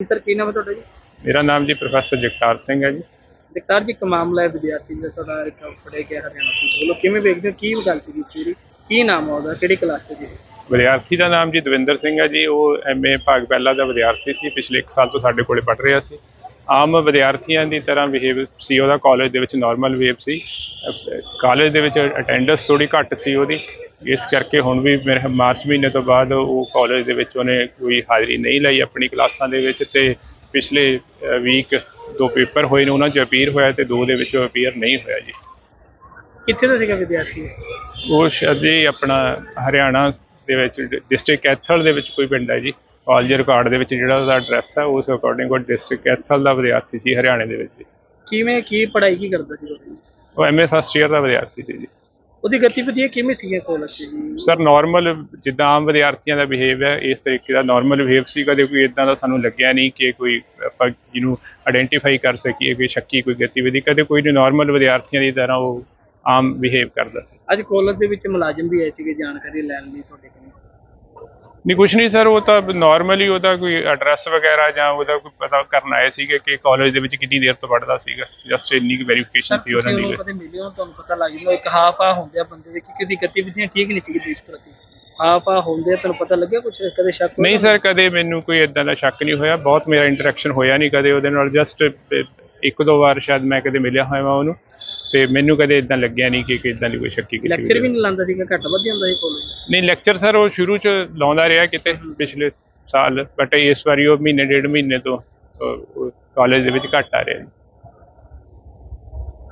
ਜੀ ਸਰ ਕੀ ਨਾਮ ਹੈ ਤੁਹਾਡਾ ਜੀ? ਮੇਰਾ ਨਾਮ ਜੀ ਪ੍ਰੋਫੈਸਰ ਜਗਤਾਰ ਸਿੰਘ ਹੈ ਜੀ। ਜਗਤਾਰ ਜੀ ਇੱਕ ਮਾਮਲਾ ਹੈ ਵਿਦਿਆਰਥੀ ਦਾ ਤੁਹਾਡਾ ਇੱਕ ਫੜੇ ਗਿਆ ਹਰਿਆਣਾ ਪੁਲਿਸ ਵੱਲੋਂ ਕਿਵੇਂ ਵੇਖਦੇ ਹੋ? ਕੀ ਗੱਲ ਸੀ ਪੂਰੀ ਕੀ ਨਾਮ ਆ ਉਹਦਾ? ਕਿਹੜੀ ਕਲਾਸ ਚ ਜੀ? ਵਿਦਿਆਰਥੀ ਦਾ ਨਾਮ ਜੀ ਦਵਿੰਦਰ ਸਿੰਘ ਹੈ ਜੀ। ਉਹ ਐਮਏ ਭਾਗ ਪਹਿਲਾ ਦਾ ਵਿਦਿਆਰਥੀ ਸੀ ਪਿਛਲੇ 1 ਸਾਲ ਤੋਂ ਸਾਡੇ ਕੋਲੇ ਪੜ੍ਹ ਰਿਹਾ ਸੀ। ਆਮ ਵਿਦਿਆਰਥੀਆਂ ਦੀ ਤਰ੍ਹਾਂ ਬਿਹੇਵ ਸੀ ਉਹਦਾ ਕਾਲਜ ਦੇ ਵਿੱਚ ਨਾਰਮਲ ਵੇਵ ਸੀ। ਕਾਲਜ ਦੇ ਵਿੱਚ ਅਟੈਂਡੈਂਸ ਥੋੜੀ ਘੱਟ ਸੀ ਉਹਦੀ। ਇਸ ਕਰਕੇ ਹੁਣ ਵੀ ਮੇਰੇ ਮਾਰਚ ਮਹੀਨੇ ਤੋਂ ਬਾਅਦ ਉਹ ਕਾਲਜ ਦੇ ਵਿੱਚ ਉਹਨੇ ਕੋਈ ਹਾਜ਼ਰੀ ਨਹੀਂ ਲਈ ਆਪਣੀ ਕਲਾਸਾਂ ਦੇ ਵਿੱਚ ਤੇ ਪਿਛਲੇ ਵੀਕ ਦੋ ਪੇਪਰ ਹੋਏ ਨੇ ਉਹਨਾਂ 'ਚ ਅਪੀਅਰ ਹੋਇਆ ਤੇ ਦੋ ਦੇ ਵਿੱਚ ਅਪੀਅਰ ਨਹੀਂ ਹੋਇਆ ਜੀ। ਕਿੱਥੇ ਦਾ ਸੀਗਾ ਵਿਦਿਆਰਥੀ? ਉਹ ਸ਼ਾਇਦ ਜੀ ਆਪਣਾ ਹਰਿਆਣਾ ਦੇ ਵਿੱਚ ਡਿਸਟ੍ਰਿਕਟ ਕੈਥਲ ਦੇ ਵਿੱਚ ਕੋਈ ਪਿੰਡ ਹੈ ਜੀ। ਕਾਲਜ ਰਿਕਾਰਡ ਦੇ ਵਿੱਚ ਜਿਹੜਾ ਉਹਦਾ ਐਡਰੈਸ ਹੈ ਉਸ ਅਕੋਰਡਿੰਗ ਉਹ ਡਿਸਟ੍ਰਿਕਟ ਕੈਥਲ ਦਾ ਵਿਦਿਆਰਥੀ ਸੀ ਹਰਿਆਣੇ ਦੇ ਵਿੱਚ। ਕਿਵੇਂ ਕੀ ਪੜ੍ਹਾਈ ਕੀ ਕਰਦਾ ਸੀ ਉਹ? ਉਹ ਐਮਏ ਫਸਟ ਇਅਰ ਦਾ ਵਿਦਿਆਰਥੀ ਸੀ ਜੀ। ਉਹਦੀ ਗਤੀਵਿਧੀਆਂ ਕਿਵੇਂ ਸੀਗੀਆਂ ਕਾਲਜ ਜੀ ਸਰ ਨਾਰਮਲ ਜਿੱਦਾਂ ਆਮ ਵਿਦਿਆਰਥੀਆਂ ਦਾ ਬਿਹੇਵ ਹੈ ਇਸ ਤਰੀਕੇ ਦਾ ਨਾਰਮਲ ਬਿਹੇਵ ਸੀ ਕਦੇ ਕੋਈ ਇਦਾਂ ਦਾ ਸਾਨੂੰ ਲੱਗਿਆ ਨਹੀਂ ਕਿ ਕੋਈ ਆਪਾਂ ਜਿਹਨੂੰ ਆਇਡੈਂਟੀਫਾਈ ਕਰ ਸਕੀਏ ਕੋਈ ਸ਼ੱਕੀ ਕੋਈ ਗਤੀਵਿਧੀ ਕਦੇ ਕੋਈ ਨਹੀਂ ਨਾਰਮਲ ਵਿਦਿਆਰਥੀਆਂ ਦੀ ਤਰ੍ਹਾਂ ਉਹ ਆਮ ਬਿਹੇਵ ਕਰਦਾ ਸੀ। ਅੱਜ ਕਾਲਜ ਦੇ ਵਿੱਚ ਮੁਲਾਜ਼ਮ ਵੀ ਆਏ ਸੀਗੇ ਜਾਣਕਾਰੀ ਲੈਣ ਲਈ ਤੁਹਾਡੇ ਕੋਲ। ਨਹੀਂ ਕੁਛ ਨਹੀਂ ਸਰ ਉਹ ਤਾਂ ਨਾਰਮਲੀ ਉਹਦਾ ਕੋਈ ਐਡਰੈਸ ਵਗੈਰਾ ਜਾਂ ਉਹਦਾ ਕੋਈ ਪਤਾ ਕਰਨ ਆਏ ਸੀਗੇ ਕਿ ਕਾਲਜ ਦੇ ਵਿੱਚ ਕਿੰਨੀ ਦੇਰ ਤੋਂ ਪੜ੍ਹਦਾ ਸੀਗਾ। ਜਸਟ ਇੰਨੀ ਕੁ ਵੈਰੀਫਿਕੇਸ਼ਨ ਸੀ ਉਹਨਾਂ ਦੀ। ਕਦੇ ਮਿਲੇ ਹੋ? ਤੁਹਾਨੂੰ ਪਤਾ ਲੱਗ ਜਾਂਦਾ ਇੱਕ ਹਾਫ ਆ ਹੁੰਦੇ ਆ ਬੰਦੇ ਦੇ ਕਿ ਕਿਹਦੀ ਗਤੀਵਿਧੀਆਂ ਠੀਕ ਨਹੀਂ ਸੀਗੀ ਦੇਸ਼ ਪ੍ਰਤੀ ਹਾਫ ਆ ਹੁੰਦੇ ਆ ਤੁਹਾਨੂੰ ਪਤਾ ਲੱਗਿਆ ਕੁਝ ਕਦੇ ਸ਼ੱਕ ਹੋਇਆ? ਨਹੀਂ ਸਰ ਕਦੇ ਮੈਨੂੰ ਕੋਈ ਇਦਾਂ ਦਾ ਸ਼ੱਕ ਨਹੀਂ ਹੋਇਆ। ਬਹੁਤ ਮੇਰਾ ਇੰਟਰੈਕਸ਼ਨ ਹੋਇਆ ਨਹੀਂ ਕਦੇ ਉਹਦੇ ਨਾਲ ਜਸਟ ਇੱਕ ਦੋ ਵਾਰ ਸ਼ਾਇਦ ਮੈਂ ਕਦੇ ਮਿਲਿਆ ਹੋਇਆ ਮੈਂ ਉਹਨੂੰ। ਤੇ ਮੈਨੂੰ ਕਦੇ ਇਦਾਂ ਲੱਗਿਆ ਨਹੀਂ ਕਿ ਇਦਾਂ ਦੀ ਕੋਈ ਸ਼ੱਕੀ ਕੀਤੀ ਲੈਕਚਰ ਵੀ ਨਹੀਂ ਲਾਉਂਦਾ ਸੀਗਾ ਘੱਟ ਵੱਧ ਜਾਂਦਾ ਸੀ ਕਾਲਜ ਨਹੀਂ ਲੈਕਚਰ ਸਰ ਉਹ ਸ਼ੁਰੂ ਚ ਲਾਉਂਦਾ ਰਿਹਾ ਕਿਤੇ ਪਿਛਲੇ ਸਾਲ ਬਟ ਇਸ ਵਾਰੀ ਉਹ ਮਹੀਨੇ ਡੇਢ ਮਹੀਨੇ ਤੋਂ ਕਾਲਜ ਦੇ ਵਿੱਚ ਘੱਟ ਆ ਰਿਹਾ।